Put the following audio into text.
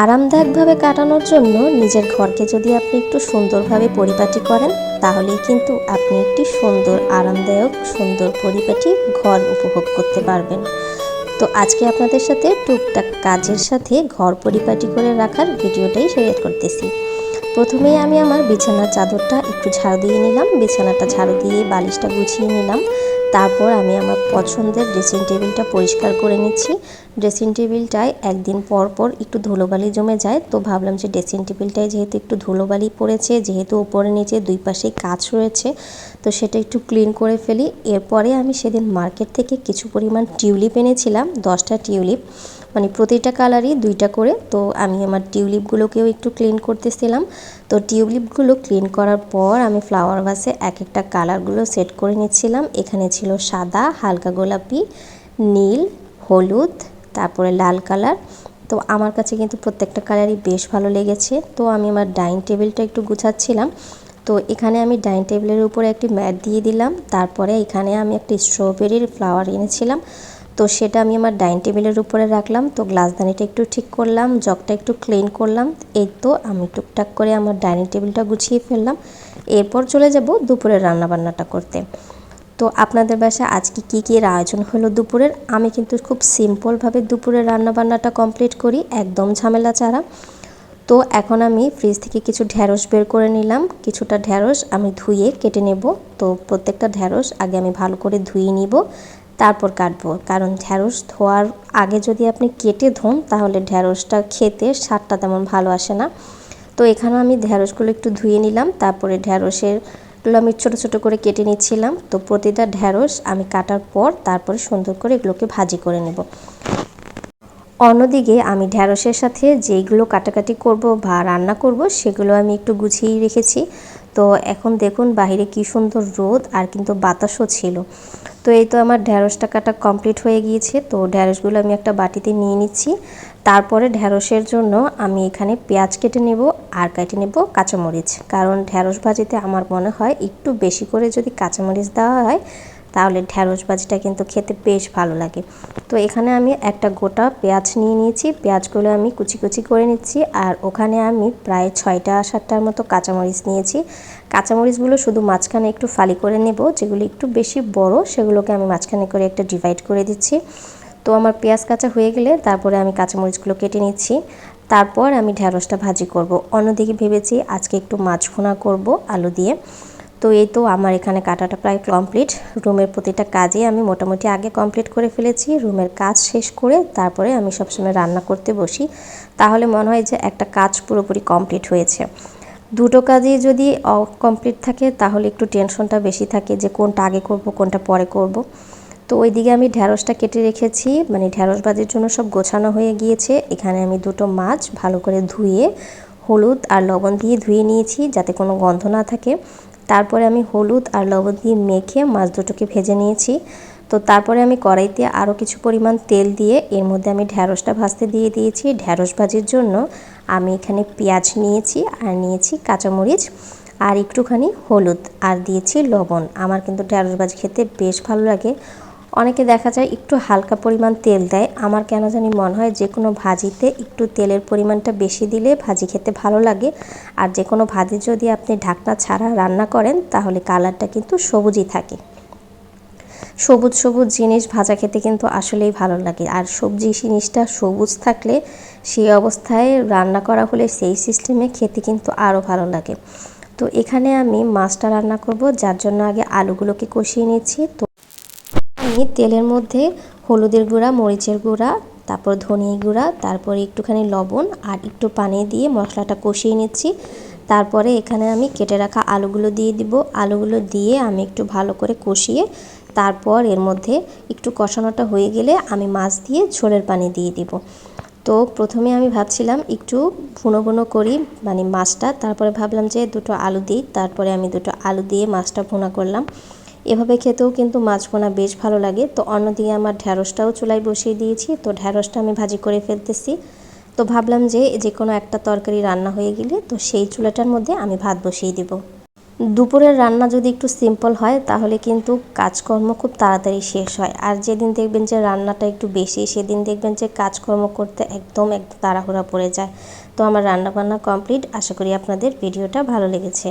আরামদায়কভাবে কাটানোর জন্য নিজের ঘরকে যদি আপনি একটু সুন্দরভাবে পরিপাটি করেন, তাহলেই কিন্তু আপনি একটি সুন্দর, আরামদায়ক, সুন্দর পরিপাটি ঘর উপভোগ করতে পারবেন। তো আজকে আপনাদের সাথে টুকটাক কাজের সাথে ঘর পরিপাটি করে রাখার ভিডিওটাই শেয়ার করতেছি। প্রথমেই আমি আমার বিছানার চাদরটা একটু ঝাড়ু দিয়ে নিলাম, বিছানাটা ঝাড়ু দিয়ে বালিশটা গুছিয়ে নিলাম। তারপর আমি আমার পছন্দের ড্রেসিং টেবিলটা পরিষ্কার করে নিচ্ছি। ড্রেসিং টেবিলটায় একদিন পর পর একটু ধুলোবালি জমে যায়, তো ভাবলাম যে ড্রেসিং টেবিলটায় যেহেতু একটু ধুলোবালি পড়েছে, যেহেতু উপরে নিচে দুই পাশেই কাজ রয়েছে, তো সেটা একটু ক্লিন করে ফেলি। এরপরে আমি সেদিন মার্কেট থেকে কিছু পরিমাণ টিউলিপ এনেছিলাম, দশটা টিউলিপ। মানে প্রতিটা কালারই দুইটা করে। তো আমি আমার টিউলিপগুলোকেও একটু ক্লিন করতেছিলাম। তো টিউলিপগুলো ক্লিন করার পর আমি ফ্লাওয়ার ভাসে এক একটা কালারগুলো সেট করে নিচ্ছিলাম। এখানে ছিল সাদা, হালকা গোলাপি, নীল, হলুদ, তারপরে লাল কালার তো আমার কাছে কিন্তু প্রত্যেকটা কালারই বেশ ভালো লেগেছে। তো আমি আমার ডাইনিং টেবিলটা একটু গুছাচ্ছিলাম। তো এখানে আমি ডাইনিং টেবিলের উপরে একটি ম্যাট দিয়ে দিলাম। তারপরে এখানে আমি একটি স্ট্রবেরির ফ্লাওয়ার এনেছিলাম। তো সেটা আমি আমার ডাইনিং টেবিলের উপরে রাখলাম। তো গ্লাসদানিটা একটু ঠিক করলাম, জগটা একটু ক্লিন করলাম। এই তো আমি টুকটাক করে আমার ডাইনিং টেবিলটা গুছিয়ে ফেললাম। এরপর চলে যাব দুপুরের রান্নাবান্নাটা করতে। তো আপনাদের বাসায় আজকে কি কী আয়োজন হলো দুপুরের? আমি কিন্তু খুব সিম্পলভাবে দুপুরের রান্নাবান্নাটা কমপ্লিট করি, একদম ঝামেলা ছাড়া। তো এখন আমি ফ্রিজ থেকে কিছু ঢ্যাঁড়স বের করে নিলাম। কিছুটা ঢ্যাঁড়স আমি ধুয়ে কেটে নেব। তো প্রত্যেকটা ঢ্যাঁড়স আগে আমি ভালো করে ধুয়ে নিব। তারপর কাটবো। কারণ ঢ্যাঁড়স ধোয়ার আগে যদি আপনি কেটে ধোন, তাহলে ঢ্যাঁড়সটা খেতে স্বাদটা তেমন ভালো আসে না। তো এখানে আমি ঢ্যাঁড়সগুলো একটু ধুয়ে নিলাম, তারপরে ঢ্যাঁড়সেরগুলো আমি ছোটো ছোটো করে কেটে নিচ্ছিলাম। তো প্রতিটা ঢ্যাঁড়স আমি কাটার পর তারপরে সুন্দর করে এগুলোকে ভাজি করে নেব। অন্যদিকে আমি ঢ্যাঁড়সের সাথে যেইগুলো কাটাকাটি করব বা রান্না করব, সেগুলো আমি একটু গুছিয়ে রেখেছি। তো এখন দেখুন বাহিরে কি সুন্দর রোদ আর কিন্তু বাতাসও ছিল। তো এই তো আমার ঢ্যাঁড়সটা কাটা কমপ্লিট হয়ে গিয়েছে। তো ঢ্যাঁড়সগুলো আমি একটা বাটিতে নিয়ে নিচ্ছি। তারপরে ঢ্যাঁড়সের জন্য আমি এখানে পেঁয়াজ কেটে নেব আর কেটে নেব কাঁচামরিচ। কারণ ঢ্যাঁড়স ভাজিতে আমার মনে হয় একটু বেশি করে যদি কাঁচামরিচ দেওয়া হয় তাহলে ঢ্যাঁড়স ভাজিটা কিন্তু খেতে বেশ ভালো লাগে। তো এখানে আমি একটা গোটা পেঁয়াজ নিয়ে নিয়েছি। পেঁয়াজগুলো আমি কুচি কুচি করে নিচ্ছি আর ওখানে আমি প্রায় ছয়টা সাতটার মতো কাঁচামরিচ নিয়েছি। কাঁচামরিচগুলো শুধু মাঝখানে একটু ফালি করে নেব। যেগুলো একটু বেশি বড়, সেগুলোকে আমি মাঝখানে করে একটা ডিভাইড করে দিচ্ছি। তো আমার পেঁয়াজ কাঁচা হয়ে গেলে তারপরে আমি কাঁচামরিচগুলো কেটে নিচ্ছি। তারপর আমি ঢ্যাঁড়সটা ভাজি করব। অন্যদিকে ভেবেছি আজকে একটু মাছ ভুনা করব আলু দিয়ে। তো এই তো আমার এখানে কাটাটা প্রায় কমপ্লিট রুমের প্রতিটা কাজে আমি মোটামুটি আগে কমপ্লিট করে ফেলেছি। রুমের কাজ শেষ করে তারপরে আমি সবসময় রান্না করতে বসি। তাহলে মনে হয় যে একটা কাজ পুরোপুরি কমপ্লিট হয়েছে। দুটো কাজই যদি কমপ্লিট থাকে, তাহলে একটু টেনশনটা বেশি থাকে যে কোনটা আগে করব, কোনটা পরে করব। তো ওইদিকে আমি ঢ্যাঁড়সটা কেটে রেখেছি। মানে ঢ্যাঁড়স বাজির জন্য সব গোছানো হয়ে গিয়েছে। এখানে আমি দুটো মাছ ভালো করে ধুয়ে হলুদ আর লবণ দিয়ে ধুয়ে নিয়েছি যাতে কোনো গন্ধ না থাকে। তারপরে আমি হলুদ আর লবণ দিয়ে মেখে মাছ দুটোকে ভেজে নিয়েছি। তো তারপরে আমি কড়াইতে আরও কিছু পরিমাণ তেল দিয়ে এর মধ্যে আমি ঢ্যাঁড়সটা ভাজতে দিয়ে দিয়েছি। ঢ্যাঁড়স ভাজির জন্য আমি এখানে পেঁয়াজ নিয়েছি আর নিয়েছি কাঁচামরিচ আর একটুখানি হলুদ আর দিয়েছি লবণ। আমার কিন্তু ঢ্যাঁড়স ভাজি খেতে বেশ ভালো লাগে। অনেকে দেখা যায় একটু হালকা পরিমাণ তেল দেয়। আমার কেন জানি মনে হয় যে কোনো ভাজিতে একটু তেলের পরিমাণটা বেশি দিলে ভাজি খেতে ভালো লাগে। আর যে কোনো ভাজি যদি আপনি ঢাকনা ছাড়া রান্না করেন, তাহলে কালারটা কিন্তু সবুজই থাকে। সবুজ সবুজ জিনিস ভাজা খেতে কিন্তু আসলেই ভালো লাগে। আর সবজি জিনিসটা সবুজ থাকলে সেই অবস্থায় রান্না করা হলে সেই সিস্টেমে খেতে কিন্তু আরও ভালো লাগে। তো এখানে আমি মাছটা রান্না করব, যার জন্য আগে আলুগুলোকে কষিয়ে নিচ্ছি। তো আমি তেলের মধ্যে হলুদের গুঁড়া, মরিচের গুঁড়া, তারপর ধনিয়া গুঁড়া, তারপরে একটুখানি লবণ আর একটু পানি দিয়ে মশলাটা কষিয়ে নিচ্ছি। তারপরে এখানে আমি কেটে রাখা আলুগুলো দিয়ে দিব। আলুগুলো দিয়ে আমি একটু ভালো করে কষিয়ে তারপর এর মধ্যে একটু কষানোটা হয়ে গেলে আমি মাছ দিয়ে ঝোলের পানি দিয়ে দিব। তো প্রথমে আমি ভাবছিলাম একটু ভুনো ভুনো করি মানে মাছটা, তারপরে ভাবলাম যে দুটো আলু দিই, তারপরে আমি দুটো আলু দিয়ে মাছটা ভুনা করলাম। এভাবে খেতেও কিন্তু মাছ ভোনা বেশ ভালো লাগে। তো অন্যদিকে আমার ঢ্যাঁড়সটাও চুলায় বসিয়ে দিয়েছি। তো ঢ্যাঁড়সটা আমি ভাজি করে ফেলতেছি। তো ভাবলাম যে যে কোনো একটা তরকারি রান্না হয়ে গেলে তো সেই চুলাটার মধ্যে আমি ভাত বসিয়ে দিব। দুপুরের রান্না যদি একটু সিম্পল হয়, তাহলে কিন্তু কাজকর্ম খুব তাড়াতাড়ি শেষ হয়। আর যেদিন দেখবেন যে রান্নাটা একটু বেশি, সেদিন দেখবেন যে কাজকর্ম করতে একদম একদম তাড়াহুড়া পড়ে যায়। তো আমার রান্না বান্না কমপ্লিট। আশা করি আপনাদের ভিডিওটা ভালো লেগেছে।